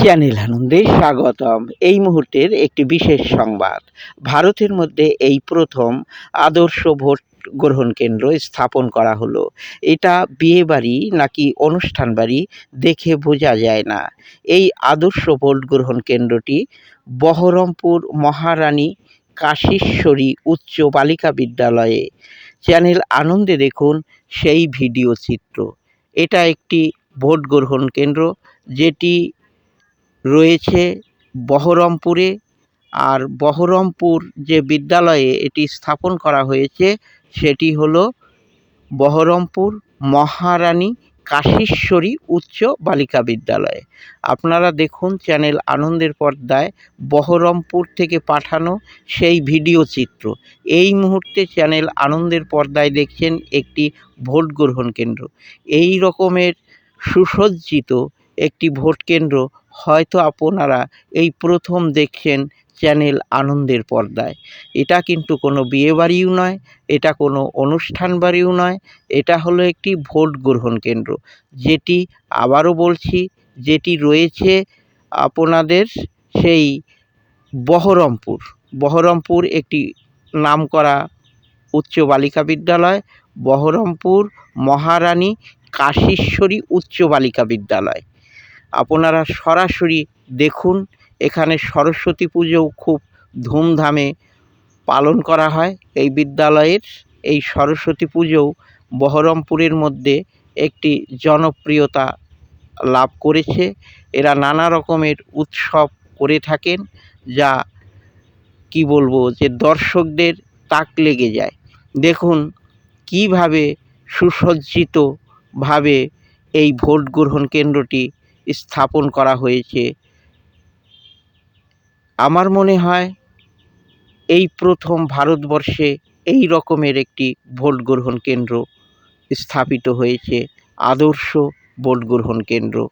Channel আনন্দে স্বাগতম। এই মুহূর্তের একটি বিশেষ সংবাদ। ভারতের মধ্যে এই প্রথম আদর্শ ভোট গ্রহণ কেন্দ্র স্থাপন করা হলো। এটা বিয়ে বাড়ি নাকি অনুষ্ঠান বাড়ি দেখে বোঝা যায় না। এই আদর্শ ভোট গ্রহণ কেন্দ্রটি বহরমপুর মহারানী কাশীশ্বরী উচ্চ বালিকা বিদ্যালয়ে। চ্যানেল আনন্দে দেখুন সেই ভিডিও চিত্র। এটা একটি ভোট গ্রহণ কেন্দ্র, যেটি রয়েছে বহরমপুরে। আর বহরমপুর যে বিদ্যালয়ে এটি স্থাপন করা হয়েছে, সেটি হল বহরমপুর মহারানী কাশীশ্বরী উচ্চ বালিকা বিদ্যালয়। আপনারা দেখুন চ্যানেল আনন্দের পর্দায় বহরমপুর থেকে পাঠানো সেই ভিডিও চিত্র। এই মুহূর্তে চ্যানেল আনন্দের পর্দায় দেখছেন একটি ভোট গ্রহণ কেন্দ্র। এই রকমের সুসজ্জিত একটি ভোট কেন্দ্র হয়তো আপনারা এই প্রথম দেখছেন চ্যানেল আনন্দের পর্দায়। এটা কিন্তু কোনো বিয়েবাড়িও নয়, এটা কোনো অনুষ্ঠান বাড়িও নয়, এটা হলো একটি ভোট গ্রহণ কেন্দ্র। যেটি আবারও বলছি, যেটি রয়েছে আপনাদের সেই বহরমপুর। বহরমপুর একটি নামকরা উচ্চ বালিকা বিদ্যালয়, বহরমপুর মহারানী কাশীশ্বরী উচ্চ বালিকা বিদ্যালয়। আপনারা সরাসরি দেখুন, এখানে সরস্বতী পুজোও খুব ধুমধামে পালন করা হয়। এই বিদ্যালয়ের এই সরস্বতী পুজোও বহরমপুরের মধ্যে একটি জনপ্রিয়তা লাভ করেছে। এরা নানা রকমের উৎসব করে থাকেন, যা কি বলব, যে দর্শকদের তাক লেগে যায়। দেখুন কীভাবে সুসজ্জিতভাবে এই ভোট গ্রহণ কেন্দ্রটি স্থাপন করা হয়েছে। আমার মনে হয় এই প্রথম ভারতবর্ষে এই রকমের একটি ভোট গ্রহণ কেন্দ্র স্থাপিত হয়েছে। আদর্শ ভোট গ্রহণ কেন্দ্র।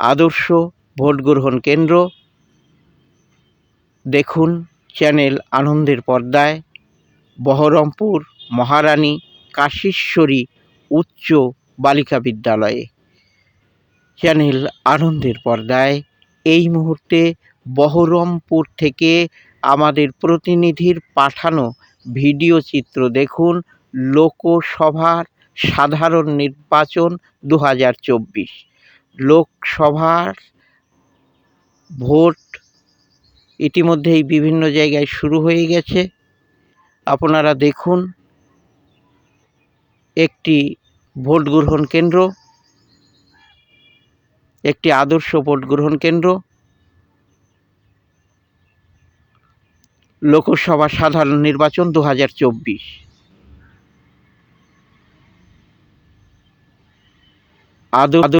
আদর্শ ভোট গ্রহণ কেন্দ্র দেখুন চ্যানেল আনন্দের পর্দায়। বহরমপুর মহারানী কাশীশ্বরী উচ্চ বালিকা বিদ্যালয়ে। চ্যানেল আনন্দের পর্দায়। এই মুহূর্তে বহরমপুর থেকে আমাদের প্রতিনিধির পাঠানো ভিডিও চিত্র দেখুন। লোকসভার সাধারণ নির্বাচন দু হাজার চব্বিশ। লোকসভার ভোট ইতিমধ্যেই বিভিন্ন জায়গায় শুরু হয়ে গেছে। আপনারা দেখুন, একটি ভোট গ্রহণ কেন্দ্র। একটি আদর্শ ভোট গ্রহণ কেন্দ্র। লোকসভা সাধারণ নির্বাচন দু হাজার চব্বিশ। আদৌ